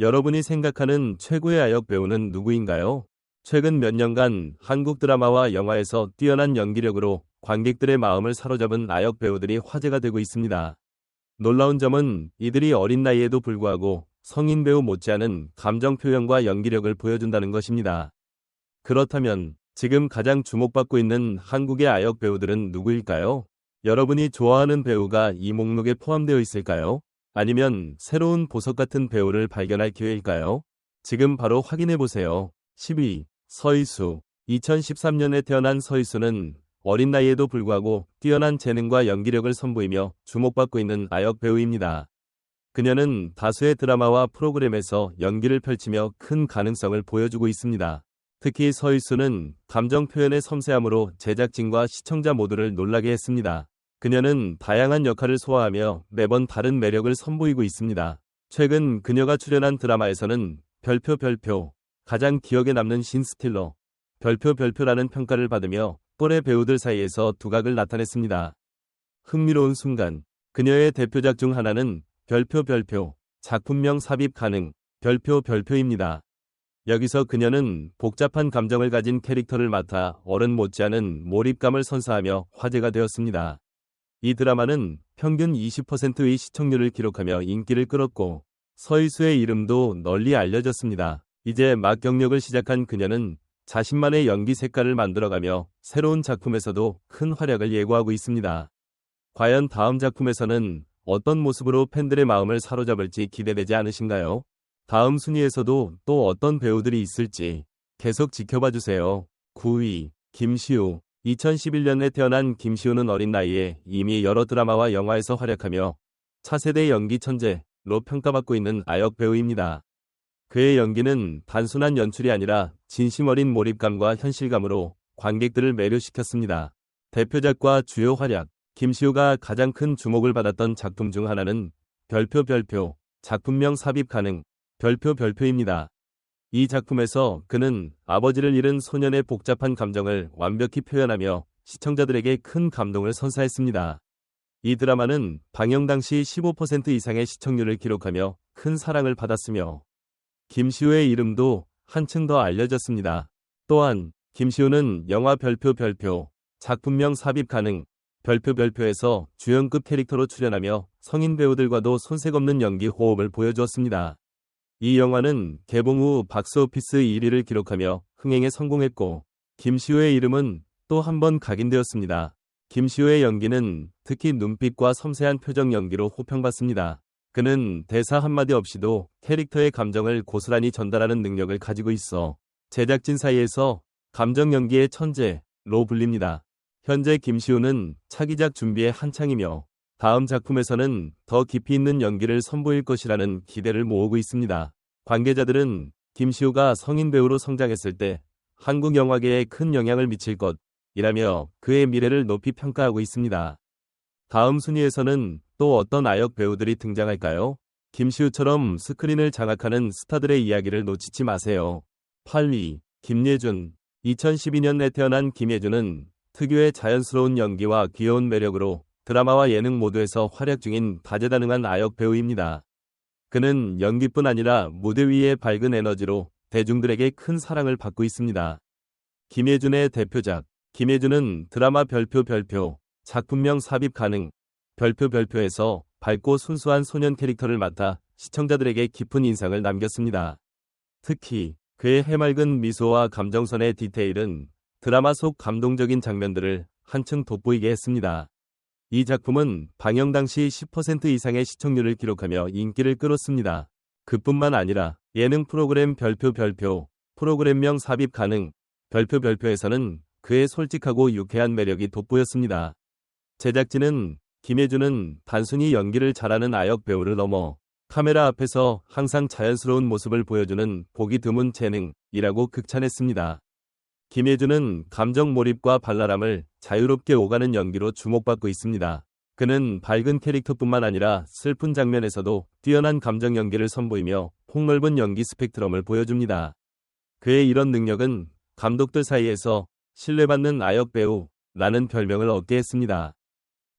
여러분이 생각하는 최고의 아역 배우는 누구인가요? 최근 몇 년간 한국 드라마와 영화에서 뛰어난 연기력으로 관객들의 마음을 사로잡은 아역 배우들이 화제가 되고 있습니다. 놀라운 점은 이들이 어린 나이에도 불구하고 성인 배우 못지않은 감정 표현과 연기력을 보여준다는 것입니다. 그렇다면 지금 가장 주목받고 있는 한국의 아역 배우들은 누구일까요? 여러분이 좋아하는 배우가 이 목록에 포함되어 있을까요? 아니면 새로운 보석 같은 배우를 발견할 기회일까요? 지금 바로 확인해 보세요. 12. 서희수 2013년에 태어난 서희수는 어린 나이에도 불구하고 뛰어난 재능과 연기력을 선보이며 주목받고 있는 아역 배우입니다. 그녀는 다수의 드라마와 프로그램에서 연기를 펼치며 큰 가능성을 보여주고 있습니다. 특히 서희수는 감정 표현의 섬세함으로 제작진과 시청자 모두를 놀라게 했습니다. 그녀는 다양한 역할을 소화하며 매번 다른 매력을 선보이고 있습니다. 최근 그녀가 출연한 드라마에서는 별표 별표, 가장 기억에 남는 신스틸러, 별표 별표라는 평가를 받으며 또래 배우들 사이에서 두각을 나타냈습니다. 흥미로운 순간, 그녀의 대표작 중 하나는 별표 별표, 작품명 삽입 가능, 별표 별표입니다. 여기서 그녀는 복잡한 감정을 가진 캐릭터를 맡아 어른 못지않은 몰입감을 선사하며 화제가 되었습니다. 이 드라마는 평균 20%의 시청률을 기록하며 인기를 끌었고 서희수의 이름도 널리 알려졌습니다. 이제 막 경력을 시작한 그녀는 자신만의 연기 색깔을 만들어가며 새로운 작품에서도 큰 활약을 예고하고 있습니다. 과연 다음 작품에서는 어떤 모습으로 팬들의 마음을 사로잡을지 기대되지 않으신가요? 다음 순위에서도 또 어떤 배우들이 있을지 계속 지켜봐 주세요. 9위 김시우 2011년에 태어난 김시우는 어린 나이에 이미 여러 드라마와 영화에서 활약하며 차세대 연기 천재로 평가받고 있는 아역 배우입니다. 그의 연기는 단순한 연출이 아니라 진심 어린 몰입감과 현실감으로 관객들을 매료시켰습니다. 대표작과 주요 활약, 김시우가 가장 큰 주목을 받았던 작품 중 하나는 별표 별표, 작품명 삽입 가능, 별표 별표입니다. 이 작품에서 그는 아버지를 잃은 소년의 복잡한 감정을 완벽히 표현하며 시청자들에게 큰 감동을 선사했습니다. 이 드라마는 방영 당시 15% 이상의 시청률을 기록하며 큰 사랑을 받았으며 김시우의 이름도 한층 더 알려졌습니다. 또한 김시우는 영화 별표 별표, 작품명 삽입 가능, 별표 별표에서 주연급 캐릭터로 출연하며 성인 배우들과도 손색 없는 연기 호흡을 보여주었습니다. 이 영화는 개봉 후 박스오피스 1위를 기록하며 흥행에 성공했고 김시우의 이름은 또 한 번 각인되었습니다. 김시우의 연기는 특히 눈빛과 섬세한 표정 연기로 호평받습니다. 그는 대사 한마디 없이도 캐릭터의 감정을 고스란히 전달하는 능력을 가지고 있어 제작진 사이에서 감정 연기의 천재로 불립니다. 현재 김시우는 차기작 준비에 한창이며 다음 작품에서는 더 깊이 있는 연기를 선보일 것이라는 기대를 모으고 있습니다. 관계자들은 김시우가 성인 배우로 성장했을 때 한국 영화계에 큰 영향을 미칠 것이라며 그의 미래를 높이 평가하고 있습니다. 다음 순위에서는 또 어떤 아역 배우들이 등장할까요? 김시우처럼 스크린을 장악하는 스타들의 이야기를 놓치지 마세요. 8위 김예준 2012년에 태어난 김예준은 특유의 자연스러운 연기와 귀여운 매력으로 드라마와 예능 모두에서 활약 중인 다재다능한 아역 배우입니다. 그는 연기뿐 아니라 무대 위의 밝은 에너지로 대중들에게 큰 사랑을 받고 있습니다. 김예준의 대표작 김예준은 드라마 별표 별표 작품명 삽입 가능 별표 별표에서 밝고 순수한 소년 캐릭터를 맡아 시청자들에게 깊은 인상을 남겼습니다. 특히 그의 해맑은 미소와 감정선의 디테일은 드라마 속 감동적인 장면들을 한층 돋보이게 했습니다. 이 작품은 방영 당시 10% 이상의 시청률을 기록하며 인기를 끌었습니다. 그뿐만 아니라 예능 프로그램 별표 별표, 프로그램명 삽입 가능, 별표 별표에서는 그의 솔직하고 유쾌한 매력이 돋보였습니다. 제작진은 김혜준은 단순히 연기를 잘하는 아역 배우를 넘어 카메라 앞에서 항상 자연스러운 모습을 보여주는 보기 드문 재능이라고 극찬했습니다. 김혜준은 감정 몰입과 발랄함을 자유롭게 오가는 연기로 주목받고 있습니다. 그는 밝은 캐릭터뿐만 아니라 슬픈 장면에서도 뛰어난 감정 연기를 선보이며 폭넓은 연기 스펙트럼을 보여줍니다. 그의 이런 능력은 감독들 사이에서 신뢰받는 아역 배우라는 별명을 얻게 했습니다.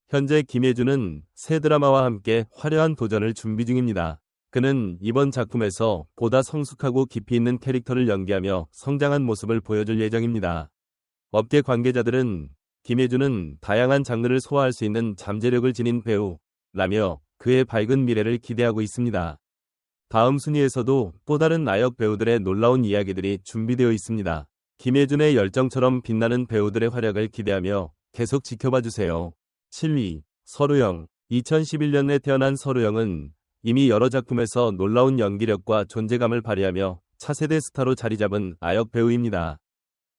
현재 김혜준은 새 드라마와 함께 화려한 도전을 준비 중입니다. 그는 이번 작품에서 보다 성숙하고 깊이 있는 캐릭터를 연기하며 성장한 모습을 보여줄 예정입니다. 업계 관계자들은 김혜준은 다양한 장르를 소화할 수 있는 잠재력을 지닌 배우라며 그의 밝은 미래를 기대하고 있습니다. 다음 순위에서도 또 다른 나역 배우들의 놀라운 이야기들이 준비되어 있습니다. 김혜준의 열정처럼 빛나는 배우들의 활약을 기대하며 계속 지켜봐 주세요. 7위 서루영 2011년에 태어난 서루영은 이미 여러 작품에서 놀라운 연기력과 존재감을 발휘하며 차세대 스타로 자리 잡은 아역 배우입니다.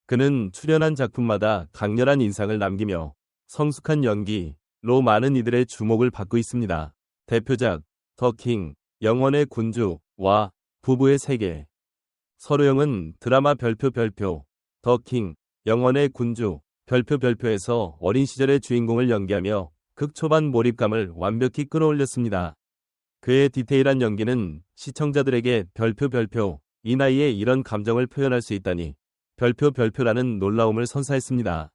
그는 출연한 작품마다 강렬한 인상을 남기며 성숙한 연기로 많은 이들의 주목을 받고 있습니다. 대표작 더킹, 영원의 군주와 부부의 세계 서루영은 드라마 별표 별표, 더킹, 영원의 군주, 별표 별표에서 어린 시절의 주인공을 연기하며 극 초반 몰입감을 완벽히 끌어올렸습니다. 그의 디테일한 연기는 시청자들에게 별표 별표, 이 나이에 이런 감정을 표현할 수 있다니 별표 별표라는 놀라움을 선사했습니다.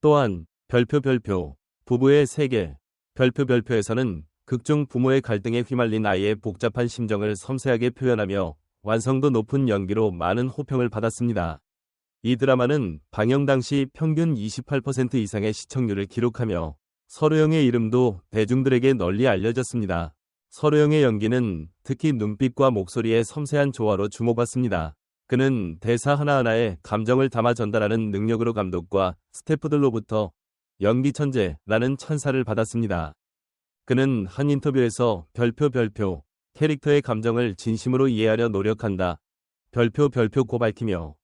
또한 별표 별표, 부부의 세계, 별표 별표에서는 극중 부모의 갈등에 휘말린 아이의 복잡한 심정을 섬세하게 표현하며 완성도 높은 연기로 많은 호평을 받았습니다. 이 드라마는 방영 당시 평균 28% 이상의 시청률을 기록하며 서로영의 이름도 대중들에게 널리 알려졌습니다. 서로영의 연기는 특히 눈빛과 목소리의 섬세한 조화로 주목받습니다. 그는 대사 하나하나에 감정을 담아 전달하는 능력으로 감독과 스태프들로부터 연기 천재라는 찬사를 받았습니다. 그는 한 인터뷰에서 별표 별표 캐릭터의 감정을 진심으로 이해하려 노력한다. 별표 별표고 밝히며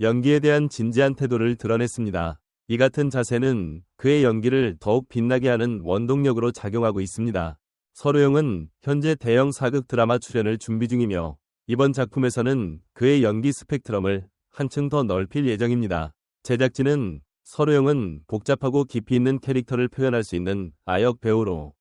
연기에 대한 진지한 태도를 드러냈습니다. 이 같은 자세는 그의 연기를 더욱 빛나게 하는 원동력으로 작용하고 있습니다. 서로영은 현재 대형 사극 드라마 출연을 준비 중이며 이번 작품에서는 그의 연기 스펙트럼을 한층 더 넓힐 예정입니다. 제작진은 서로영은 복잡하고 깊이 있는 캐릭터를 표현할 수 있는 아역 배우로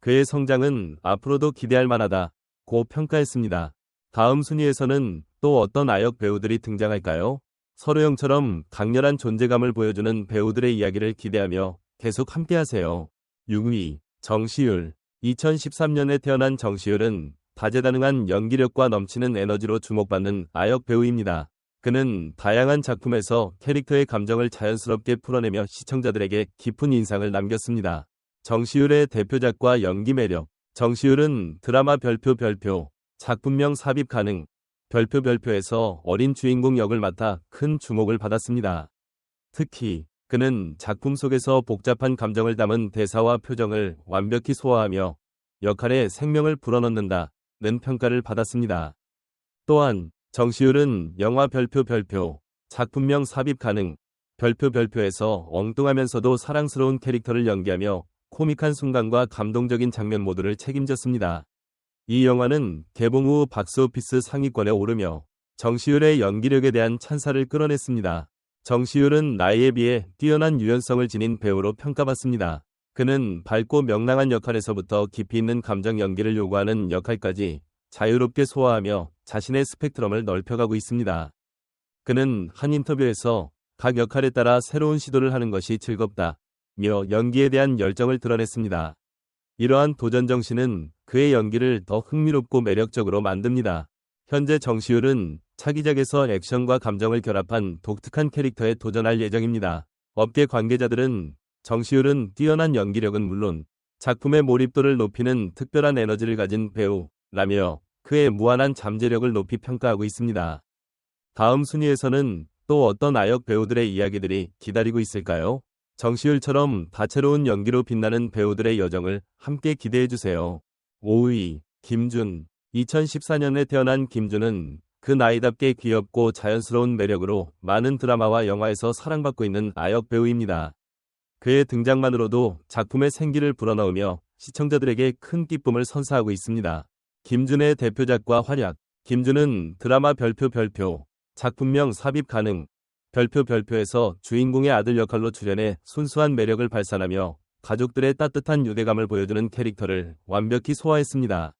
그의 성장은 앞으로도 기대할 만하다. 고 평가했습니다. 다음 순위에서는 또 어떤 아역 배우들이 등장할까요? 서로영처럼 강렬한 존재감을 보여주는 배우들의 이야기를 기대하며 계속 함께하세요. 6위 정시율 2013년에 태어난 정시율은 다재다능한 연기력과 넘치는 에너지로 주목받는 아역 배우입니다. 그는 다양한 작품에서 캐릭터의 감정을 자연스럽게 풀어내며 시청자들에게 깊은 인상을 남겼습니다. 정시율의 대표작과 연기 매력. 정시율은 드라마 별표 별표, 작품명 삽입 가능, 별표 별표에서 어린 주인공 역을 맡아 큰 주목을 받았습니다. 특히 그는 작품 속에서 복잡한 감정을 담은 대사와 표정을 완벽히 소화하며 역할에 생명을 불어넣는다 는 평가를 받았습니다. 또한 정시율은 영화 별표 별표, 작품명 삽입 가능, 별표 별표에서 엉뚱하면서도 사랑스러운 캐릭터를 연기하며 코믹한 순간과 감동적인 장면 모두를 책임졌습니다. 이 영화는 개봉 후 박스오피스 상위권에 오르며 정시율의 연기력에 대한 찬사를 끌어냈습니다. 정시율은 나이에 비해 뛰어난 유연성을 지닌 배우로 평가받습니다. 그는 밝고 명랑한 역할에서부터 깊이 있는 감정 연기를 요구하는 역할까지 자유롭게 소화하며 자신의 스펙트럼을 넓혀가고 있습니다. 그는 한 인터뷰에서 각 역할에 따라 새로운 시도를 하는 것이 즐겁다. 며 연기에 대한 열정을 드러냈습니다. 이러한 도전 정신은 그의 연기를 더 흥미롭고 매력적으로 만듭니다. 현재 정시율은 차기작에서 액션과 감정을 결합한 독특한 캐릭터에 도전할 예정입니다. 업계 관계자들은 정시율은 뛰어난 연기력은 물론 작품의 몰입도를 높이는 특별한 에너지를 가진 배우라며 그의 무한한 잠재력을 높이 평가하고 있습니다. 다음 순위에서는 또 어떤 아역 배우들의 이야기들이 기다리고 있을까요? 정시율처럼 다채로운 연기로 빛나는 배우들의 여정을 함께 기대해주세요. 5위 김준 2014년에 태어난 김준은 그 나이답게 귀엽고 자연스러운 매력으로 많은 드라마와 영화에서 사랑받고 있는 아역 배우입니다. 그의 등장만으로도 작품의 생기를 불어넣으며 시청자들에게 큰 기쁨을 선사하고 있습니다. 김준의 대표작과 활약 김준은 드라마 별표 별표 작품명 삽입 가능 별표 별표에서 주인공의 아들 역할로 출연해 순수한 매력을 발산하며 가족들의 따뜻한 유대감을 보여주는 캐릭터를 완벽히 소화했습니다.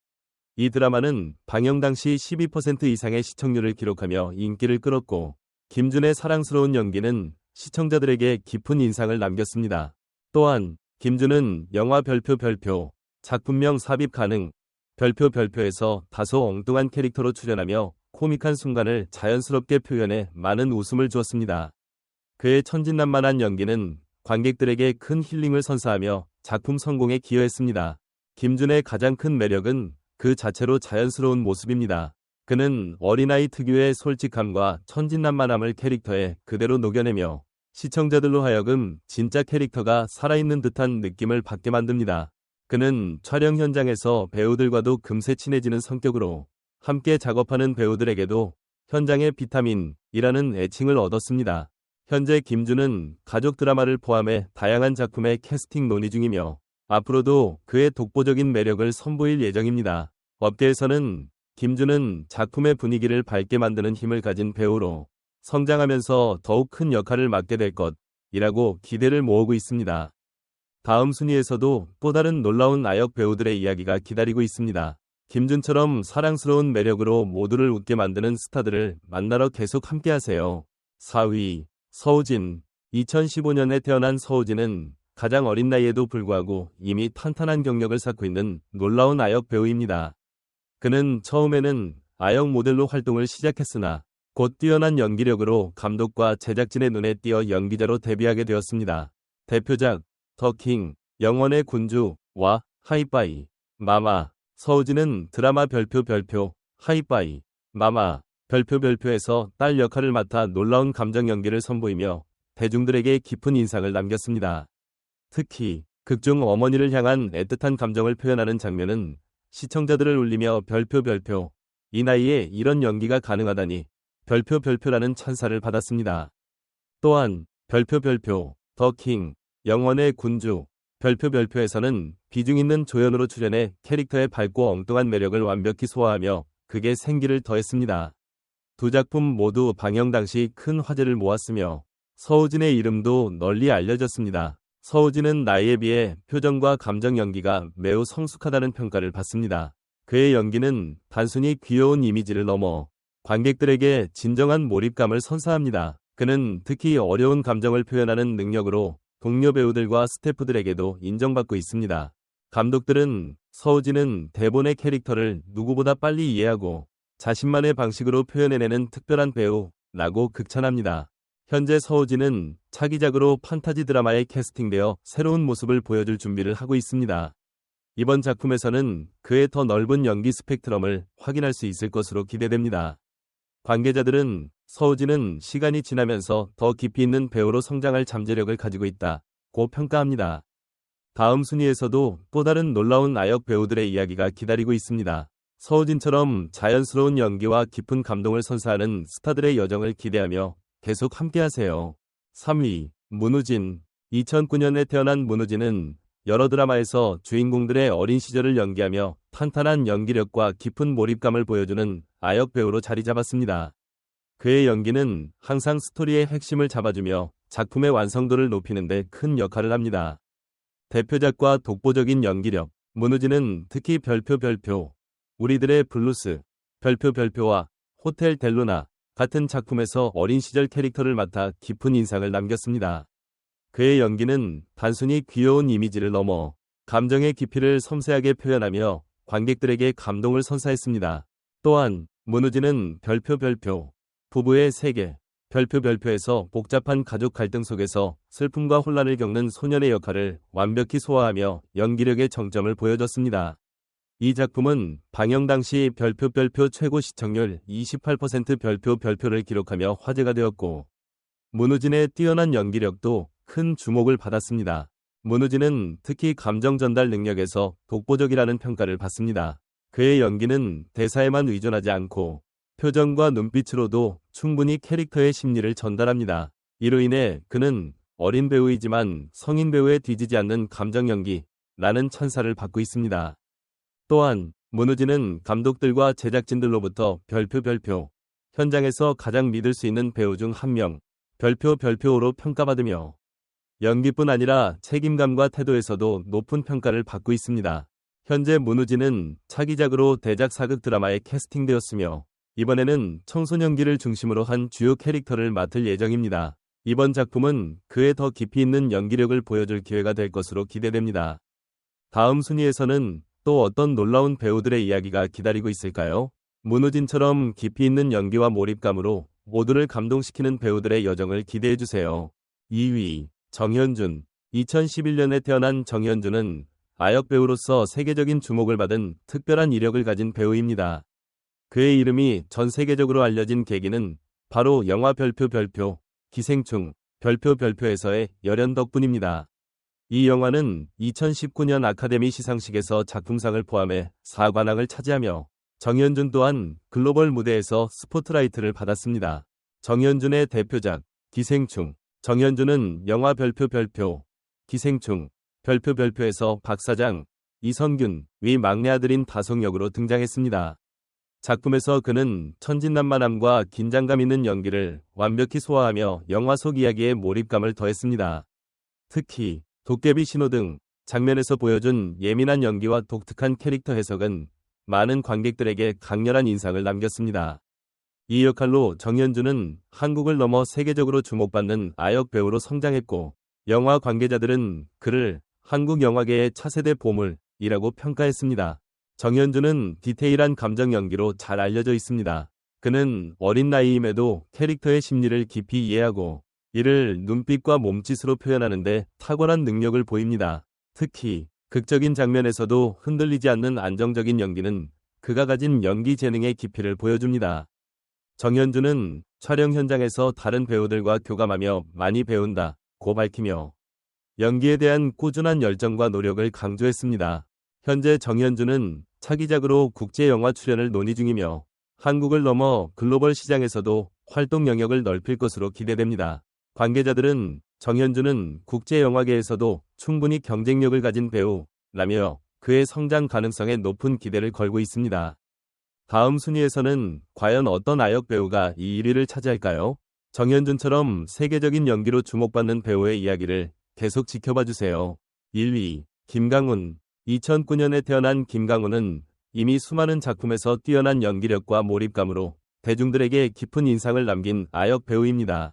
이 드라마는 방영 당시 12% 이상의 시청률을 기록하며 인기를 끌었고 김준의 사랑스러운 연기는 시청자들에게 깊은 인상을 남겼습니다. 또한 김준은 영화 별표 별표, 작품명 삽입 가능, 별표 별표에서 다소 엉뚱한 캐릭터로 출연하며 코믹한 순간을 자연스럽게 표현해 많은 웃음을 주었습니다. 그의 천진난만한 연기는 관객들에게 큰 힐링을 선사하며 작품 성공에 기여했습니다. 김준의 가장 큰 매력은 그 자체로 자연스러운 모습입니다. 그는 어린아이 특유의 솔직함과 천진난만함을 캐릭터에 그대로 녹여내며 시청자들로 하여금 진짜 캐릭터가 살아있는 듯한 느낌을 받게 만듭니다. 그는 촬영 현장에서 배우들과도 금세 친해지는 성격으로 함께 작업하는 배우들에게도 현장의 비타민이라는 애칭을 얻었습니다. 현재 김준은 가족 드라마를 포함해 다양한 작품의 캐스팅 논의 중이며 앞으로도 그의 독보적인 매력을 선보일 예정입니다. 업계에서는 김준은 작품의 분위기를 밝게 만드는 힘을 가진 배우로 성장하면서 더욱 큰 역할을 맡게 될 것이라고 기대를 모으고 있습니다. 다음 순위에서도 또 다른 놀라운 아역 배우들의 이야기가 기다리고 있습니다. 김준처럼 사랑스러운 매력으로 모두를 웃게 만드는 스타들을 만나러 계속 함께하세요. 4위 서우진 2015년에 태어난 서우진은 가장 어린 나이에도 불구하고 이미 탄탄한 경력을 쌓고 있는 놀라운 아역 배우입니다. 그는 처음에는 아역 모델로 활동을 시작했으나 곧 뛰어난 연기력으로 감독과 제작진의 눈에 띄어 연기자로 데뷔하게 되었습니다. 대표작 더킹, 영원의 군주와 하이파이, 마마, 서우진은 드라마 별표 별표, 하이파이, 마마, 별표 별표에서 딸 역할을 맡아 놀라운 감정 연기를 선보이며 대중들에게 깊은 인상을 남겼습니다. 특히 극중 어머니를 향한 애틋한 감정을 표현하는 장면은 시청자들을 울리며 별표 별표 이 나이에 이런 연기가 가능하다니 별표 별표라는 찬사를 받았습니다. 또한 별표 별표 더킹 영원의 군주 별표 별표에서는 비중 있는 조연으로 출연해 캐릭터의 밝고 엉뚱한 매력을 완벽히 소화하며 극에 생기를 더했습니다. 두 작품 모두 방영 당시 큰 화제를 모았으며 서우진의 이름도 널리 알려졌습니다. 서우진은 나이에 비해 표정과 감정 연기가 매우 성숙하다는 평가를 받습니다. 그의 연기는 단순히 귀여운 이미지를 넘어 관객들에게 진정한 몰입감을 선사합니다. 그는 특히 어려운 감정을 표현하는 능력으로 동료 배우들과 스태프들에게도 인정받고 있습니다. 감독들은 서우진은 대본의 캐릭터를 누구보다 빨리 이해하고 자신만의 방식으로 표현해내는 특별한 배우라고 극찬합니다. 현재 서우진은 차기작으로 판타지 드라마에 캐스팅되어 새로운 모습을 보여줄 준비를 하고 있습니다. 이번 작품에서는 그의 더 넓은 연기 스펙트럼을 확인할 수 있을 것으로 기대됩니다. 관계자들은 서우진은 시간이 지나면서 더 깊이 있는 배우로 성장할 잠재력을 가지고 있다고 평가합니다. 다음 순위에서도 또 다른 놀라운 아역 배우들의 이야기가 기다리고 있습니다. 서우진처럼 자연스러운 연기와 깊은 감동을 선사하는 스타들의 여정을 기대하며 계속 함께하세요. 3위 문우진 2009년에 태어난 문우진은 여러 드라마에서 주인공들의 어린 시절을 연기하며 탄탄한 연기력과 깊은 몰입감을 보여주는 아역 배우로 자리 잡았습니다. 그의 연기는 항상 스토리의 핵심을 잡아주며 작품의 완성도를 높이는 데 큰 역할을 합니다. 대표작과 독보적인 연기력, 문우진은 특히 별표 별표, 우리들의 블루스, 별표 별표와 호텔 델루나, 같은 작품에서 어린 시절 캐릭터를 맡아 깊은 인상을 남겼습니다. 그의 연기는 단순히 귀여운 이미지를 넘어 감정의 깊이를 섬세하게 표현하며 관객들에게 감동을 선사했습니다. 또한 문우진은 별표 별표, 부부의 세계, 별표 별표에서 복잡한 가족 갈등 속에서 슬픔과 혼란을 겪는 소년의 역할을 완벽히 소화하며 연기력의 정점을 보여줬습니다. 이 작품은 방영 당시 별표 별표 최고 시청률 28% 별표 별표를 기록하며 화제가 되었고 문우진의 뛰어난 연기력도 큰 주목을 받았습니다. 문우진은 특히 감정 전달 능력에서 독보적이라는 평가를 받습니다. 그의 연기는 대사에만 의존하지 않고 표정과 눈빛으로도 충분히 캐릭터의 심리를 전달합니다. 이로 인해 그는 어린 배우이지만 성인 배우에 뒤지지 않는 감정 연기라는 찬사를 받고 있습니다. 또한 문우진은 감독들과 제작진들로부터 별표 별표, 현장에서 가장 믿을 수 있는 배우 중 한 명, 별표 별표로 평가받으며 연기뿐 아니라 책임감과 태도에서도 높은 평가를 받고 있습니다. 현재 문우진은 차기작으로 대작 사극 드라마에 캐스팅되었으며 이번에는 청소년기를 중심으로 한 주요 캐릭터를 맡을 예정입니다. 이번 작품은 그의 더 깊이 있는 연기력을 보여줄 기회가 될 것으로 기대됩니다. 다음 순위에서는 또 어떤 놀라운 배우들의 이야기가 기다리고 있을까요? 문우진처럼 깊이 있는 연기와 몰입감으로 모두를 감동시키는 배우들의 여정을 기대해주세요. 2위 정현준 2011년에 태어난 정현준은 아역 배우로서 세계적인 주목을 받은 특별한 이력을 가진 배우입니다. 그의 이름이 전 세계적으로 알려진 계기는 바로 영화 별표 별표, 기생충, 별표 별표에서의 열연 덕분입니다. 이 영화는 2019년 아카데미 시상식에서 작품상을 포함해 4관왕을 차지하며 정현준 또한 글로벌 무대에서 스포트라이트를 받았습니다. 정현준의 대표작 기생충 정현준은 영화 별표 별표 기생충 별표 별표에서 박사장 이성균 위 막내 아들인 다송 역으로 등장했습니다. 작품에서 그는 천진난만함과 긴장감 있는 연기를 완벽히 소화하며 영화 속 이야기에 몰입감을 더했습니다. 특히 도깨비 신호 등 장면에서 보여준 예민한 연기와 독특한 캐릭터 해석은 많은 관객들에게 강렬한 인상을 남겼습니다. 이 역할로 정현준은 한국을 넘어 세계적으로 주목받는 아역 배우로 성장했고 영화 관계자들은 그를 한국 영화계의 차세대 보물이라고 평가했습니다. 정현준은 디테일한 감정 연기로 잘 알려져 있습니다. 그는 어린 나이임에도 캐릭터의 심리를 깊이 이해하고 이를 눈빛과 몸짓으로 표현하는데 탁월한 능력을 보입니다. 특히 극적인 장면에서도 흔들리지 않는 안정적인 연기는 그가 가진 연기 재능의 깊이를 보여줍니다. 정현준은 촬영 현장에서 다른 배우들과 교감하며 많이 배운다 고 밝히며 연기에 대한 꾸준한 열정과 노력을 강조했습니다. 현재 정현준은 차기작으로 국제 영화 출연을 논의 중이며 한국을 넘어 글로벌 시장에서도 활동 영역을 넓힐 것으로 기대됩니다. 관계자들은 정현준은 국제영화계에서도 충분히 경쟁력을 가진 배우라며 그의 성장 가능성에 높은 기대를 걸고 있습니다. 다음 순위에서는 과연 어떤 아역 배우가 이 1위를 차지할까요? 정현준처럼 세계적인 연기로 주목받는 배우의 이야기를 계속 지켜봐 주세요. 1위 김강훈 2009년에 태어난 김강훈은 이미 수많은 작품에서 뛰어난 연기력과 몰입감으로 대중들에게 깊은 인상을 남긴 아역 배우입니다.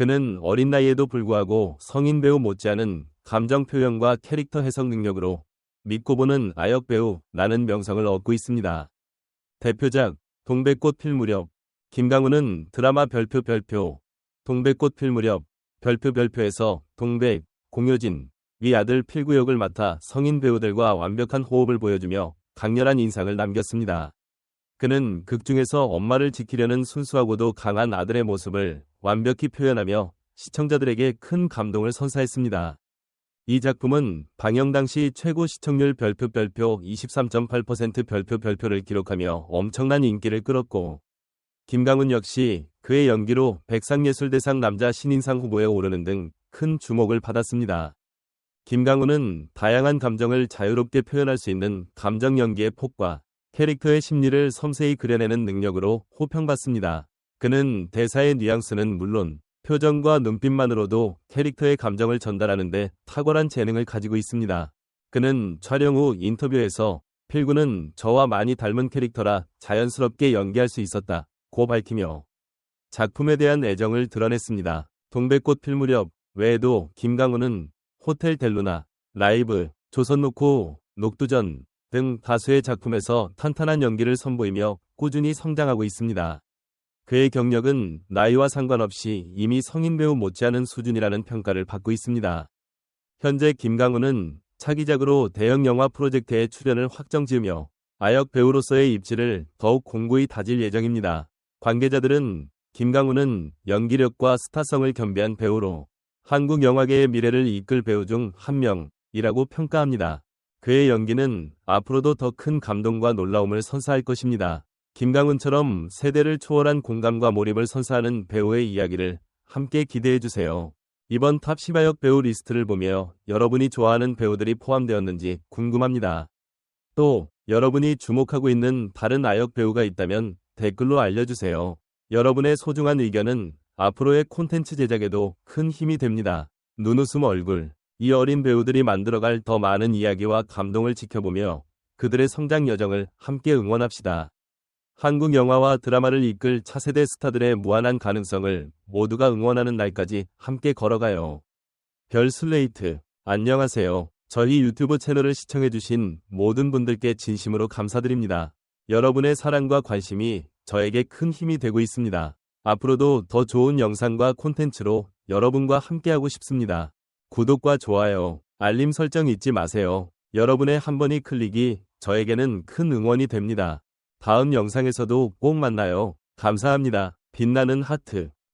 그는 어린 나이에도 불구하고 성인 배우 못지않은 감정 표현과 캐릭터 해석 능력으로 믿고 보는 아역 배우라는 명성을 얻고 있습니다. 대표작 동백꽃 필 무렵 김강훈은 드라마 별표 별표 동백꽃 필 무렵 별표 별표에서 동백 공효진 위 아들 필구 역을 맡아 성인 배우들과 완벽한 호흡을 보여주며 강렬한 인상을 남겼습니다. 그는 극 중에서 엄마를 지키려는 순수하고도 강한 아들의 모습을 완벽히 표현하며 시청자들에게 큰 감동을 선사했습니다. 이 작품은 방영 당시 최고 시청률 별표 별표 23.8% 별표 별표를 기록하며 엄청난 인기를 끌었고 김강훈 역시 그의 연기로 백상예술대상 남자 신인상 후보에 오르는 등 큰 주목을 받았습니다. 김강훈은 다양한 감정을 자유롭게 표현할 수 있는 감정 연기의 폭과 캐릭터의 심리를 섬세히 그려내는 능력으로 호평받습니다. 그는 대사의 뉘앙스는 물론 표정과 눈빛만으로도 캐릭터의 감정을 전달하는데 탁월한 재능을 가지고 있습니다. 그는 촬영 후 인터뷰에서 필구는 저와 많이 닮은 캐릭터라 자연스럽게 연기할 수 있었다. 고 밝히며 작품에 대한 애정을 드러냈습니다. 동백꽃 필 무렵 외에도 김강훈은 호텔 델루나, 라이브, 조선노코, 녹두전 등 다수의 작품에서 탄탄한 연기를 선보이며 꾸준히 성장하고 있습니다. 그의 경력은 나이와 상관없이 이미 성인 배우 못지않은 수준이라는 평가를 받고 있습니다. 현재 김강훈은 차기작으로 대형 영화 프로젝트에 출연을 확정 지으며 아역 배우로서의 입지를 더욱 공고히 다질 예정입니다. 관계자들은 김강훈은 연기력과 스타성을 겸비한 배우로 한국 영화계의 미래를 이끌 배우 중 한 명이라고 평가합니다. 그의 연기는 앞으로도 더 큰 감동과 놀라움을 선사할 것입니다. 김강훈처럼 세대를 초월한 공감과 몰입을 선사하는 배우의 이야기를 함께 기대해주세요. 이번 탑 10아역 배우 리스트를 보며 여러분이 좋아하는 배우들이 포함되었는지 궁금합니다. 또 여러분이 주목하고 있는 다른 아역 배우가 있다면 댓글로 알려주세요. 여러분의 소중한 의견은 앞으로의 콘텐츠 제작에도 큰 힘이 됩니다. 눈웃음 얼굴. 이 어린 배우들이 만들어갈 더 많은 이야기와 감동을 지켜보며 그들의 성장 여정을 함께 응원합시다. 한국 영화와 드라마를 이끌 차세대 스타들의 무한한 가능성을 모두가 응원하는 날까지 함께 걸어가요. 별 슬레이트. 안녕하세요. 저희 유튜브 채널을 시청해주신 모든 분들께 진심으로 감사드립니다. 여러분의 사랑과 관심이 저에게 큰 힘이 되고 있습니다. 앞으로도 더 좋은 영상과 콘텐츠로 여러분과 함께하고 싶습니다. 구독과 좋아요, 알림 설정 잊지 마세요. 여러분의 한 번의 클릭이 저에게는 큰 응원이 됩니다. 다음 영상에서도 꼭 만나요. 감사합니다. 빛나는 하트.